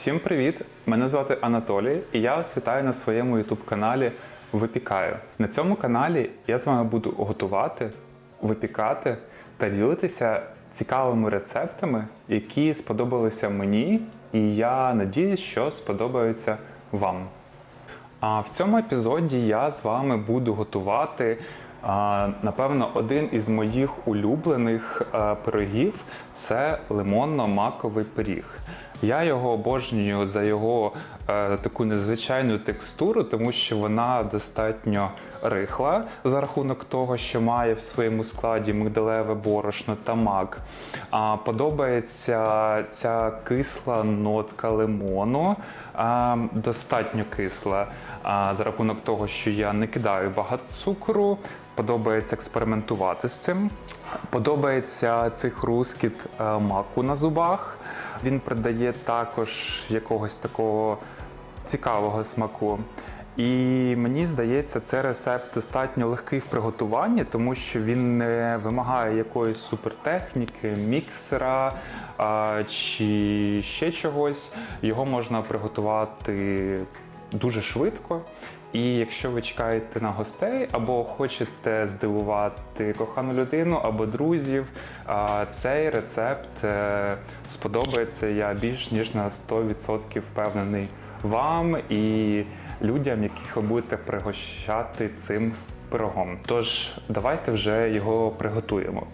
Всім привіт! Мене звати Анатолій, і я вас вітаю на своєму youtube каналі Випікаю. На цьому каналі я з вами буду готувати, випікати та ділитися цікавими рецептами, які сподобалися мені, і я надіюсь, що сподобаються вам. А в цьому епізоді я з вами буду готувати, напевно, один із моїх улюблених пирогів це лимонно-маковий пиріг. Я його обожнюю за його е, таку незвичайну текстуру, тому що вона достатньо рихла за рахунок того, що має в своєму складі мигдалеве борошно та мак. А, подобається ця кисла нотка лимону, достатньо кисла. А, за рахунок того, що я не кидаю багато цукру, подобається експериментувати з цим. Подобається цей хрускіт е, маку на зубах. Він придає також якогось такого цікавого смаку. І мені здається, це рецепт достатньо легкий в приготуванні, тому що він не вимагає якоїсь супертехніки, міксера а, чи ще чогось. Його можна приготувати дуже швидко. І якщо ви чекаєте на гостей або хочете здивувати кохану людину або друзів, цей рецепт е, сподобається я більш ніж на 100% впевнений вам і людям, яких ви будете пригощати цим пирогом. Тож давайте вже його приготуємо.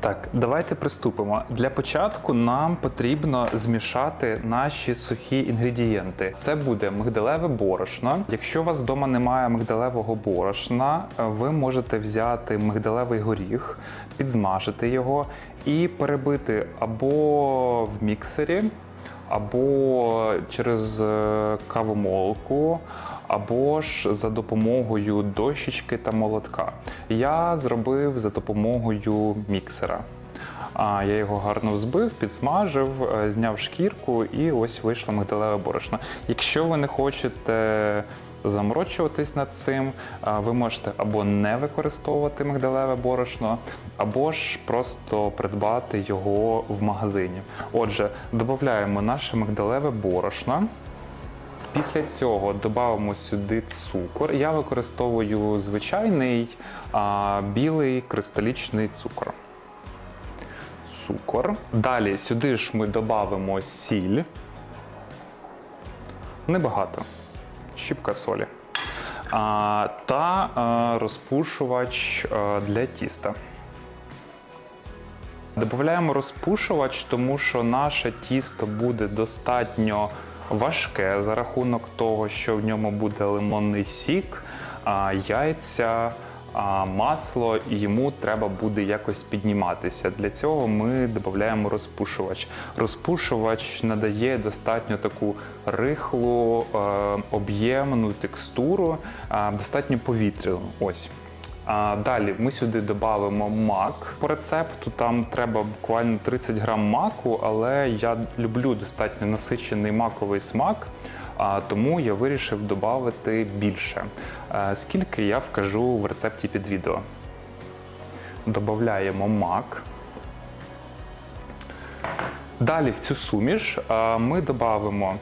Так, давайте приступимо. Для початку нам потрібно змішати наші сухі інгредієнти. Це буде мигдалеве борошно. Якщо у вас вдома немає мигдалевого борошна, ви можете взяти мигдалевий горіх, підсмажити його і перебити або в міксері, або через е, кавомолку, або ж за допомогою дощечки та молотка. Я зробив за допомогою міксера. А я його гарно взбив, підсмажив, е, зняв шкірку і ось вийшло мигдалеве борошно. Якщо ви не хочете заморочуватись над цим, ви можете або не використовувати мигдалеве борошно, або ж просто придбати його в магазині. Отже, додаємо наше мигдалеве борошно. Після цього додамо сюди цукор. Я використовую звичайний а, білий кристалічний цукор. Цукор. Далі сюди ж ми додамо сіль. Небагато. Щіпка солі. Та розпушувач для тіста. Додаємо розпушувач, тому що наше тісто буде достатньо важке за рахунок того, що в ньому буде лимонний сік, яйця, масло, і йому треба буде якось підніматися. Для цього ми додаємо розпушувач. Розпушувач надає достатньо таку рихлу, е, об'ємну текстуру, е, достатньо повітряну. Ось. А далі ми сюди додамо мак. По рецепту там треба буквально 30 грам маку, але я люблю достатньо насичений маковий смак, а тому я вирішив додати більше. Е, Скільки я вкажу в рецепті під відео. Додаємо мак. Далі в цю суміш ми додамо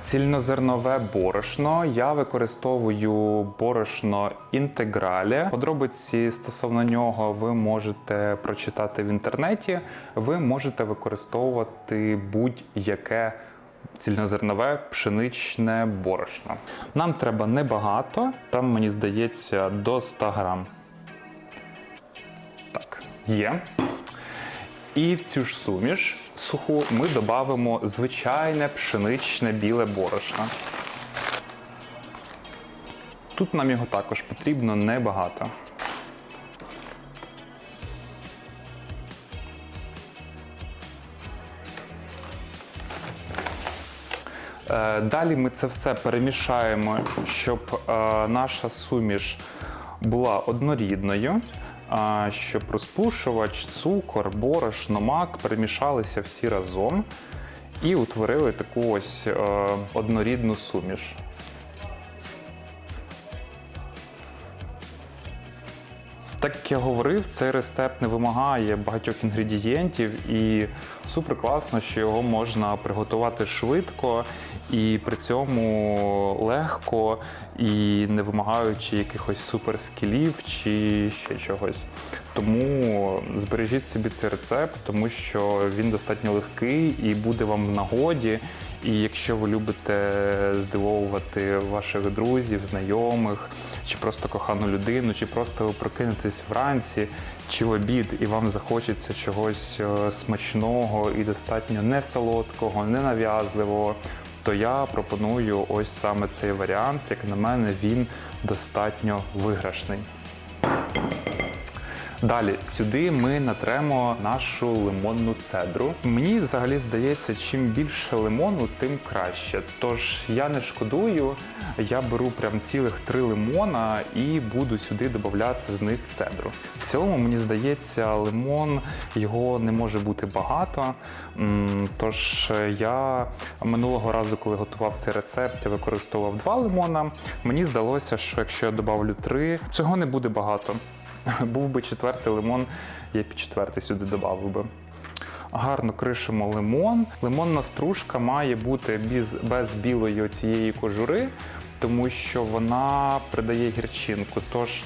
цільнозернове борошно. Я використовую борошно інтегралі. Подробиці стосовно нього ви можете прочитати в інтернеті. Ви можете використовувати будь-яке цільнозернове пшеничне борошно. Нам треба небагато, там мені здається до 100 грам. Так, є. І в цю ж суміш суху ми додамо звичайне пшеничне біле борошно. Тут нам його також потрібно небагато. Далі ми це все перемішаємо, щоб е, наша суміш була однорідною, щоб розпушувач, цукор, борошно, мак перемішалися всі разом і утворили таку ось е, однорідну суміш. Так як я говорив, цей рецепт не вимагає багатьох інгредієнтів, і супер класно, що його можна приготувати швидко і при цьому легко і не вимагаючи якихось суперскілів чи ще чогось. Тому збережіть собі цей рецепт, тому що він достатньо легкий і буде вам в нагоді. І якщо ви любите здивовувати ваших друзів, знайомих, чи просто кохану людину, чи просто ви прокинетесь вранці чи в обід, і вам захочеться чогось е, смачного і достатньо не солодкого, не нав'язливого, то я пропоную ось саме цей варіант. Як на мене, він достатньо виграшний. Далі сюди ми натремо нашу лимонну цедру. Мені взагалі здається, чим більше лимону, тим краще. Тож я не шкодую, я беру прям цілих три лимона і буду сюди додати з них цедру. В цілому, мені здається, лимон його не може бути багато. Тож я минулого разу, коли готував цей рецепт, я використовував два лимона. Мені здалося, що якщо я додавлю три, цього не буде багато. Був би четвертий лимон, я б четвертий сюди додав би. Гарно кришимо лимон. Лимонна стружка має бути без, без білої оцієї кожури, тому що вона придає гірчинку. Тож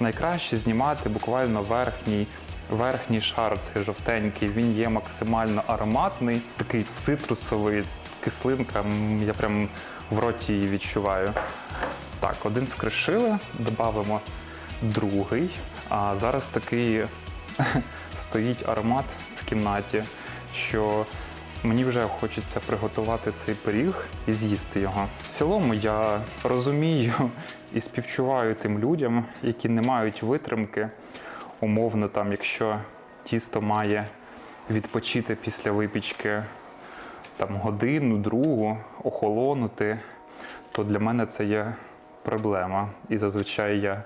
найкраще знімати буквально верхній. Верхній шар, цей жовтенький, він є максимально ароматний, такий цитрусовий, кислинка. Я прям в роті її відчуваю. Так, один скришили, додамо другий. А зараз такий стоїть аромат в кімнаті, що мені вже хочеться приготувати цей пиріг і з'їсти його. В цілому я розумію і співчуваю тим людям, які не мають витримки. Умовно, там, якщо тісто має відпочити після випічки там, годину, другу, охолонути, то для мене це є проблема. І зазвичай я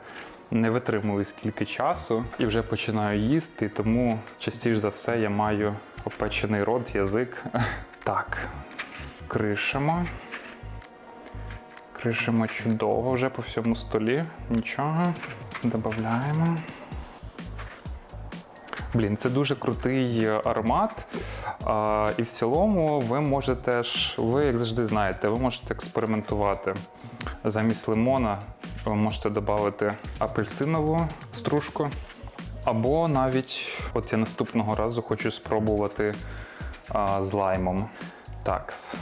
не витримую скільки часу і вже починаю їсти, тому частіше за все я маю опечений рот, язик. Так, кришимо. Кришимо чудово вже по всьому столі. Нічого. Додаємо. Блін, це дуже крутий аромат. А, і в цілому ви можете ж, ви як завжди знаєте, ви можете експериментувати. Замість лимона ви можете додати апельсинову стружку. Або навіть, от я наступного разу хочу спробувати а, з лаймом. Такс.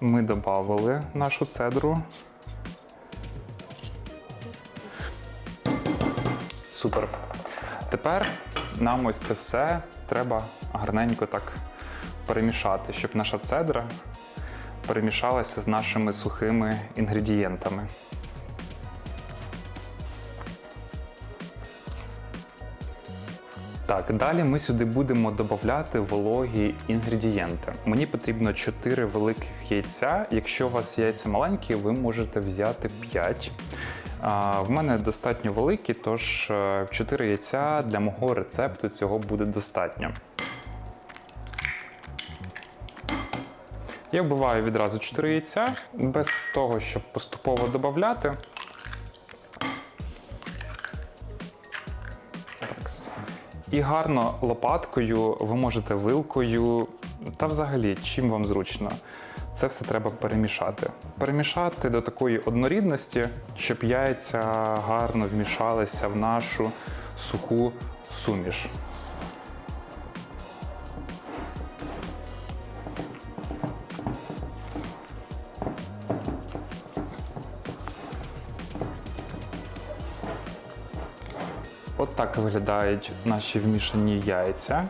Ми додали нашу цедру. Супер. Тепер нам ось це все треба гарненько так перемішати, щоб наша цедра перемішалася з нашими сухими інгредієнтами. Так, далі ми сюди будемо додати вологі інгредієнти. Мені потрібно 4 великих яйця. Якщо у вас яйця маленькі, ви можете взяти 5. А, в мене достатньо великі, тож 4 яйця для мого рецепту цього буде достатньо. Я вбиваю відразу 4 яйця, без того, щоб поступово додати. І гарно лопаткою, ви можете вилкою, та взагалі, чим вам зручно. Це все треба перемішати. Перемішати до такої однорідності, щоб яйця гарно вмішалися в нашу суху суміш. Так виглядають наші вмішані яйця.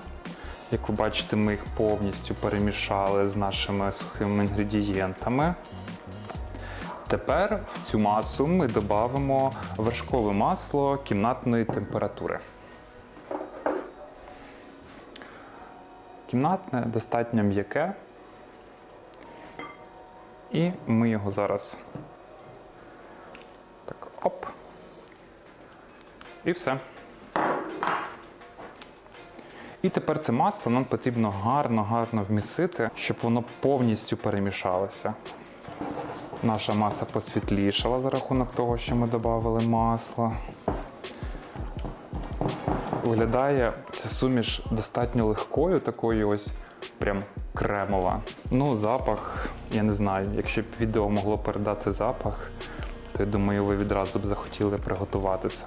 Як ви бачите, ми їх повністю перемішали з нашими сухими інгредієнтами. Тепер в цю масу ми додамо вершкове масло кімнатної температури. Кімнатне достатньо м'яке. І ми його зараз так оп. І все. І тепер це масло нам потрібно гарно-гарно вмісити, щоб воно повністю перемішалося. Наша маса посвітлішала за рахунок того, що ми додали масло. Виглядає ця суміш достатньо легкою, такою ось прям кремова. Ну, запах, я не знаю, якщо б відео могло передати запах, то я думаю, ви відразу б захотіли приготувати це.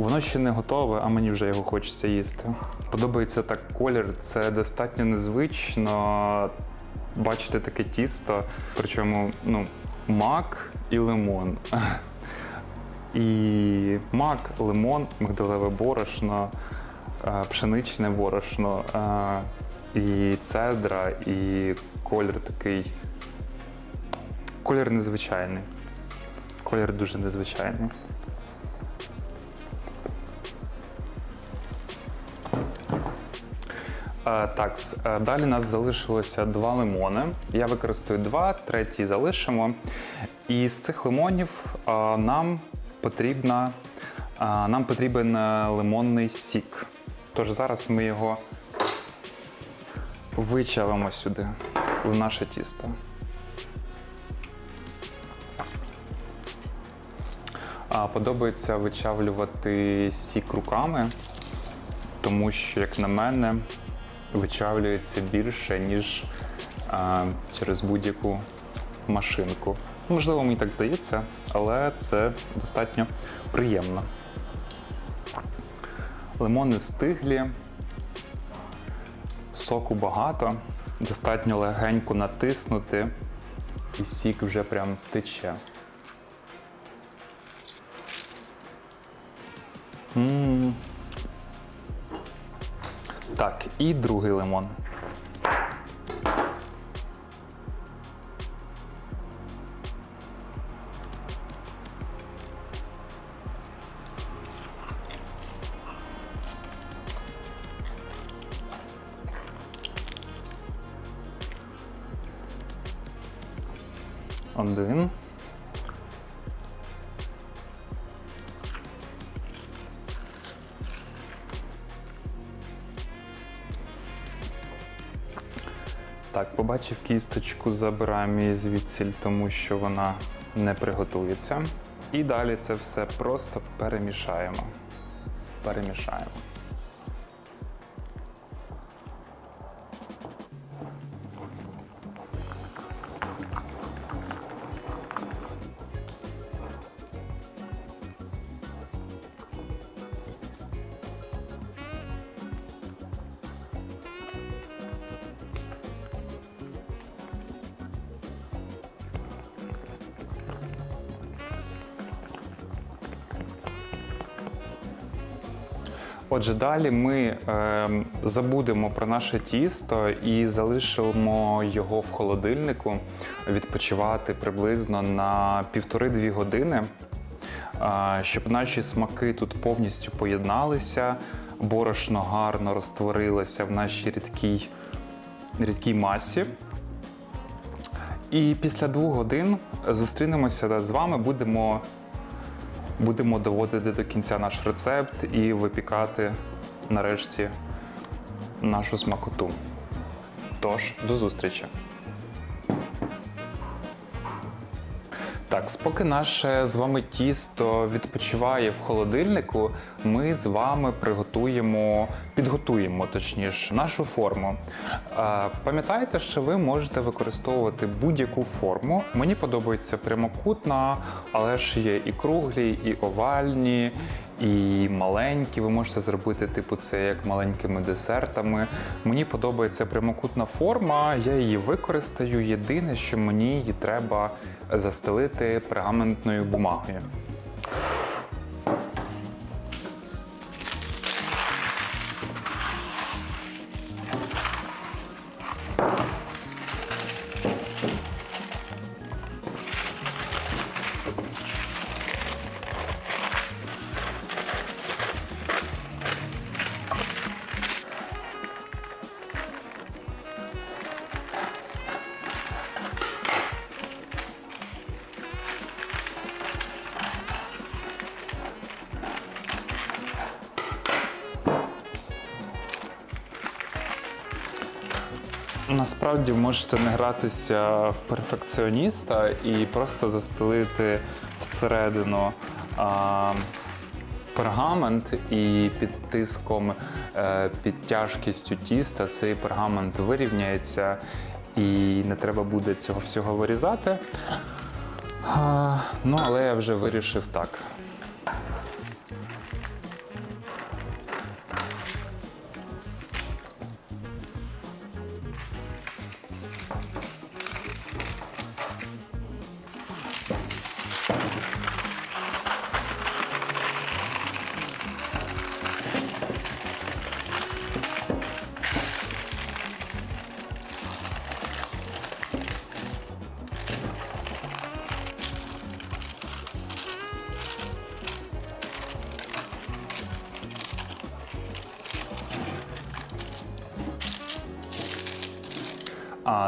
Воно ще не готове, а мені вже його хочеться їсти. Подобається так колір, це достатньо незвично бачити таке тісто, причому ну, мак і лимон. І мак, лимон, мигдалеве борошно, е, пшеничне борошно, е, і цедра, і колір такий. Колір незвичайний. Колір дуже незвичайний. Так, с- е, далі нас залишилося два лимони. Я використаю два, третій залишимо. І з цих лимонів е, нам потрібна, е, нам потрібен е, лимонний сік. Тож зараз ми його вичавимо сюди, в наше тісто. Подобається вичавлювати сік руками, тому що, як на мене, вичавлюється більше, ніж а, через будь-яку машинку. Можливо, мені так здається, але це достатньо приємно. Лимони стиглі, соку багато, достатньо легенько натиснути, і сік вже прям тече. М. і другий лимон. Один. Так, побачив кісточку, забираємо її звідсіль, тому що вона не приготується. І далі це все просто перемішаємо. Перемішаємо. Отже, далі ми е, забудемо про наше тісто і залишимо його в холодильнику відпочивати приблизно на півтори-дві години, е, щоб наші смаки тут повністю поєдналися, борошно гарно розтворилося в нашій рідкій, рідкій масі. І після двох годин зустрінемося з вами, будемо Будемо доводити до кінця наш рецепт і випікати нарешті нашу смакоту. Тож, до зустрічі! Так, поки наше з вами тісто відпочиває в холодильнику, ми з вами приготуємо, підготуємо точніше нашу форму. Пам'ятайте, що ви можете використовувати будь-яку форму. Мені подобається прямокутна, але ж є і круглі, і овальні, і маленькі. Ви можете зробити типу це як маленькими десертами. Мені подобається прямокутна форма, я її використаю. Єдине, що мені її треба застелити пергаментною бумагою. Насправді можете не гратися в перфекціоніста і просто застелити всередину а, пергамент і під тиском, е, під тяжкістю тіста цей пергамент вирівняється і не треба буде цього всього вирізати. А, ну, але я вже вирішив так.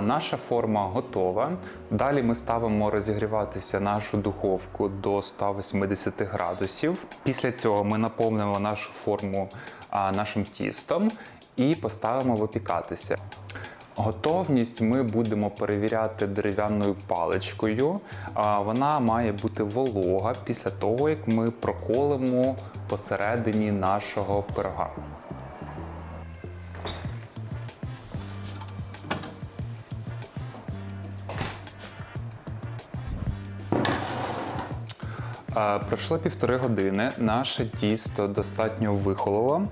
Наша форма готова. Далі ми ставимо розігріватися нашу духовку до 180 градусів. Після цього ми наповнимо нашу форму нашим тістом і поставимо випікатися. Готовність ми будемо перевіряти дерев'яною паличкою. Вона має бути волога після того, як ми проколимо посередині нашого пирога. Пройшло півтори години. Наше тісто достатньо вихололо,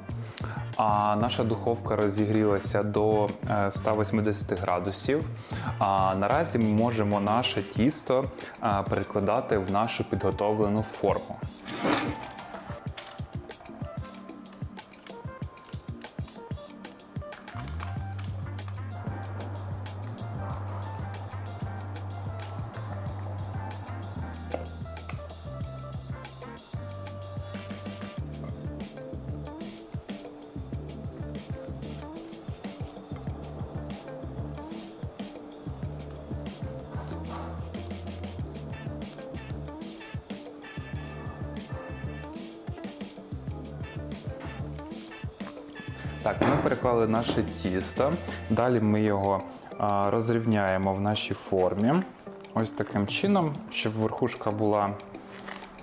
а наша духовка розігрілася до е, 180 градусів. А наразі ми можемо наше тісто е, перекладати в нашу підготовлену форму. Так, ми переклали наше тісто. Далі ми його розрівняємо в нашій формі. Ось таким чином, щоб верхушка була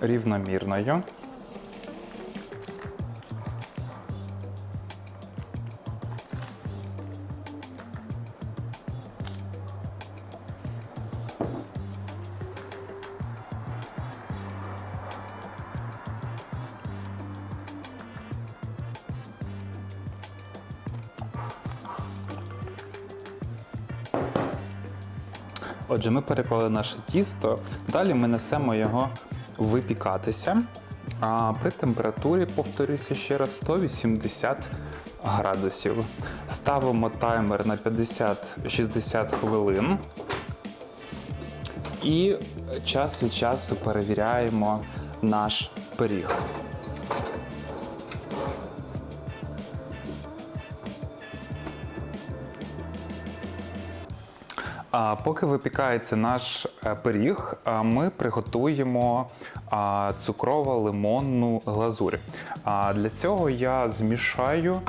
рівномірною. Отже, ми переклали наше тісто. Далі ми несемо його випікатися. А при температурі, повторюся ще раз, 180 градусів. Ставимо таймер на 50-60 хвилин. І час від часу перевіряємо наш пиріг. А поки випікається наш е, пиріг, ми приготуємо цукрово-лимонну глазурь. Для цього я змішаю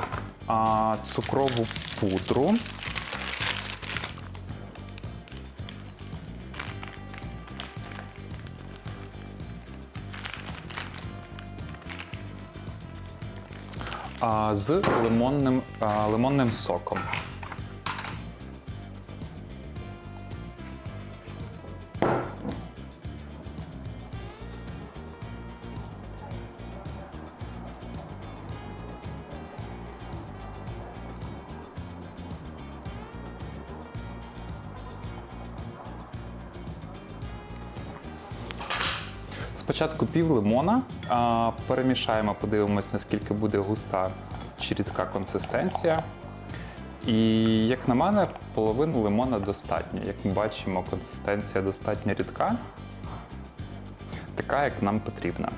цукрову пудру. З лимонним, лимонним соком. Спочатку пів лимона, перемішаємо, подивимось, наскільки буде густа чи рідка консистенція. І як на мене, половину лимона достатньо. Як ми бачимо, консистенція достатньо рідка, така, як нам потрібна.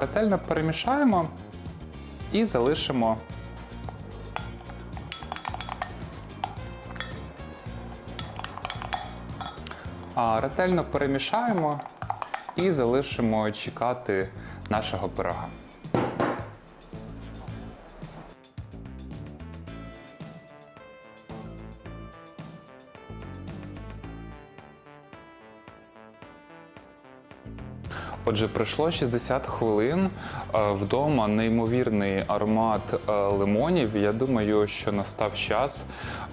Ретельно перемішаємо і залишимо ретельно перемішаємо і залишимо чекати нашого пирога. Отже, пройшло 60 хвилин. Е, Вдома неймовірний аромат е, лимонів. Я думаю, що настав час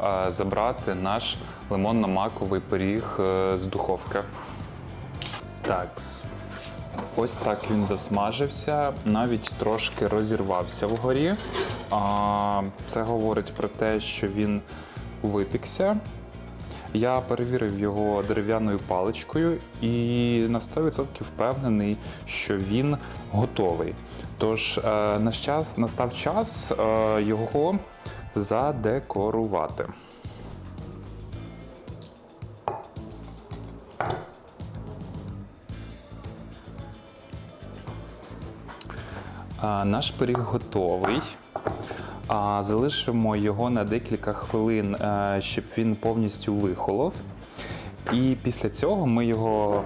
е, забрати наш лимонно-маковий пиріг з духовки. Так. Ось так він засмажився, навіть трошки розірвався вгорі. Це говорить про те, що він випікся. Я перевірив його дерев'яною паличкою і на 100% впевнений, що він готовий. Тож е, наш час, настав час е, його задекорувати. Наш пиріг готовий. А, Залишимо його на декілька хвилин, е, щоб він повністю вихолов. І після цього ми його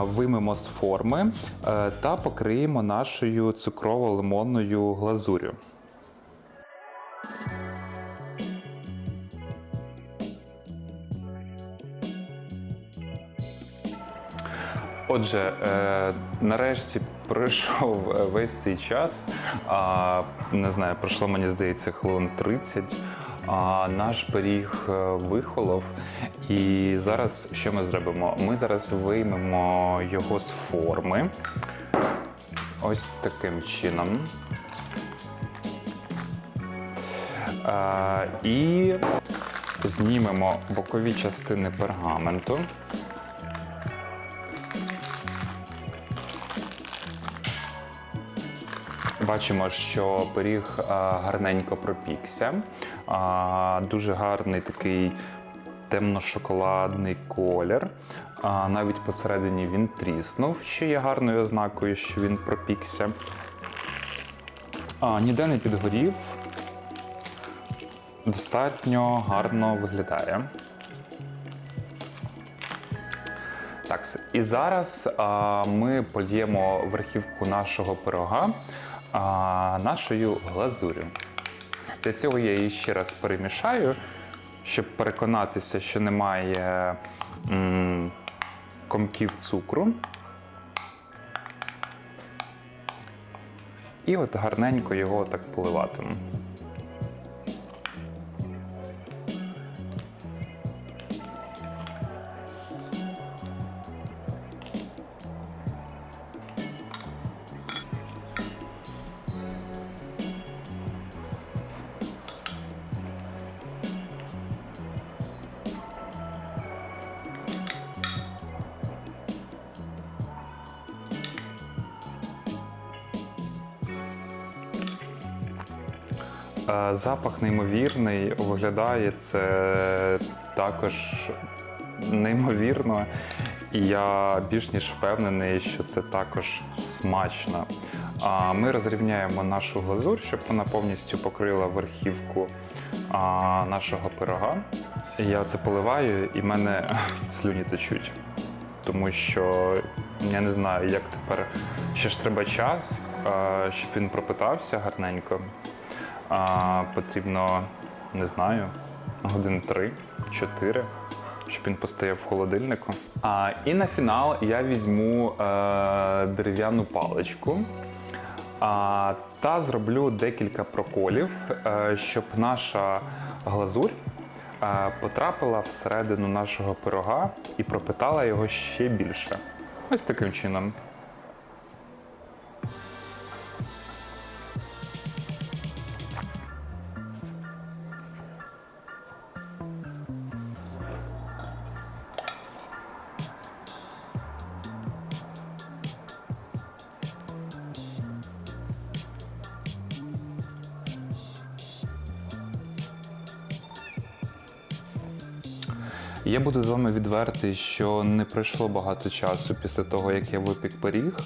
вимимо з форми е, та покриємо нашою цукрово-лимонною глазурю. Отже, е, нарешті пройшов е, весь цей час. Не знаю, пройшло, мені здається, хвилин 30. А, наш пиріг е, вихолов. І зараз що ми зробимо? Ми зараз виймемо його з форми. Ось таким чином. А, і знімемо бокові частини пергаменту. Бачимо, що пиріг гарненько пропікся. Дуже гарний такий темно-шоколадний колір. Навіть посередині він тріснув, що є гарною ознакою, що він пропікся. Ніде не підгорів. Достатньо гарно виглядає. Так, і зараз а, ми польємо верхівку нашого пирога нашою глазурю. Для цього я її ще раз перемішаю, щоб переконатися, що немає комків цукру. І от гарненько його так поливатиму. Запах неймовірний, виглядає це також неймовірно. І я більш ніж впевнений, що це також смачно. А Ми розрівняємо нашу глазурь, щоб вона повністю покрила верхівку нашого пирога. Я це поливаю, і в мене слюні течуть. Тому що я не знаю, як тепер ще ж треба час, щоб він пропитався гарненько. А, потрібно, не знаю, годин 3-4, щоб він постояв в холодильнику. А, і на фінал я візьму е, дерев'яну паличку а, та зроблю декілька проколів, е, щоб наша глазурь е, потрапила всередину нашого пирога і пропитала його ще більше. Ось таким чином. Я буду з вами відвертий, що не пройшло багато часу після того, як я випік пиріг,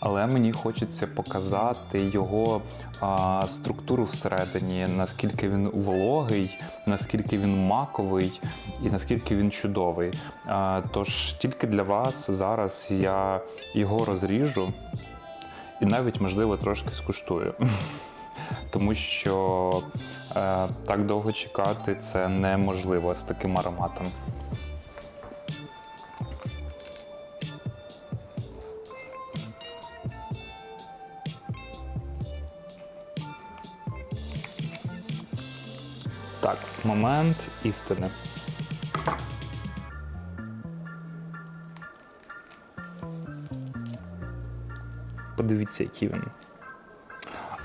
але мені хочеться показати його а, структуру всередині, наскільки він вологий, наскільки він маковий і наскільки він чудовий. А, тож тільки для вас зараз я його розріжу і навіть, можливо, трошки скуштую. Тому що е, так довго чекати це неможливо з таким ароматом. Так, момент істини. Подивіться, який він.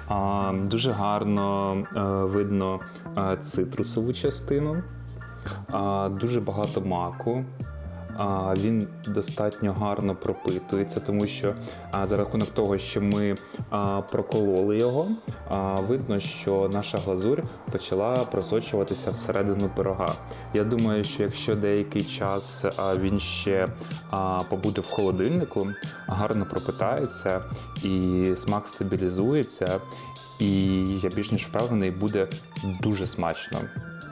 А, дуже гарно е, видно е, цитрусову частину, а, дуже багато маку. Він достатньо гарно пропитується, тому що за рахунок того, що ми прокололи його, видно, що наша глазурь почала просочуватися всередину пирога. Я думаю, що якщо деякий час він ще побуде в холодильнику, гарно пропитається і смак стабілізується, і я більш ніж впевнений, буде дуже смачно.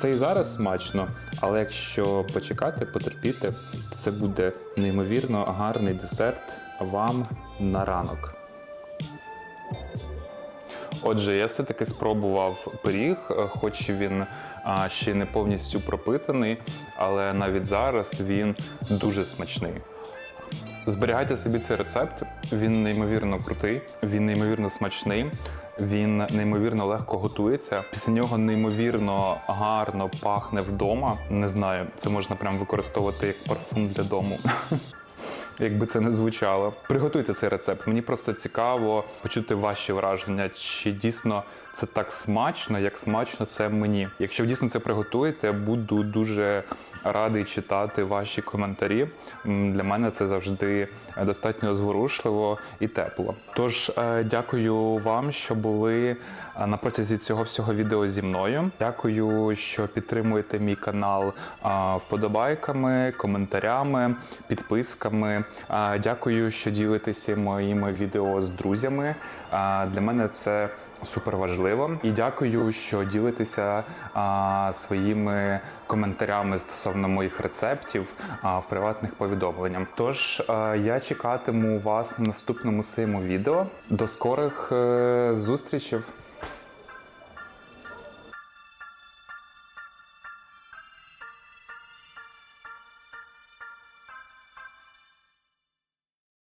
Це і зараз смачно, але якщо почекати, потерпіти, то це буде неймовірно гарний десерт вам на ранок. Отже, я все-таки спробував пиріг, хоч він а, ще не повністю пропитаний, але навіть зараз він дуже смачний. Зберігайте собі цей рецепт. Він неймовірно крутий, він неймовірно смачний, він неймовірно легко готується. Після нього неймовірно гарно пахне вдома. Не знаю, це можна прям використовувати як парфум для дому. Якби це не звучало, приготуйте цей рецепт. Мені просто цікаво почути ваші враження, чи дійсно це так смачно, як смачно це мені. Якщо ви дійсно це приготуєте, буду дуже радий читати ваші коментарі. Для мене це завжди достатньо зворушливо і тепло. Тож е, дякую вам, що були е, на протязі цього всього відео зі мною. Дякую, що підтримуєте мій канал вподобайками, коментарями, підписками. Дякую, що ділитеся моїми відео з друзями. Для мене це супер важливо. І дякую, що ділитеся своїми коментарями стосовно моїх рецептів в приватних повідомленнях. Тож я чекатиму вас на наступному своєму відео. До скорих е, зустрічей!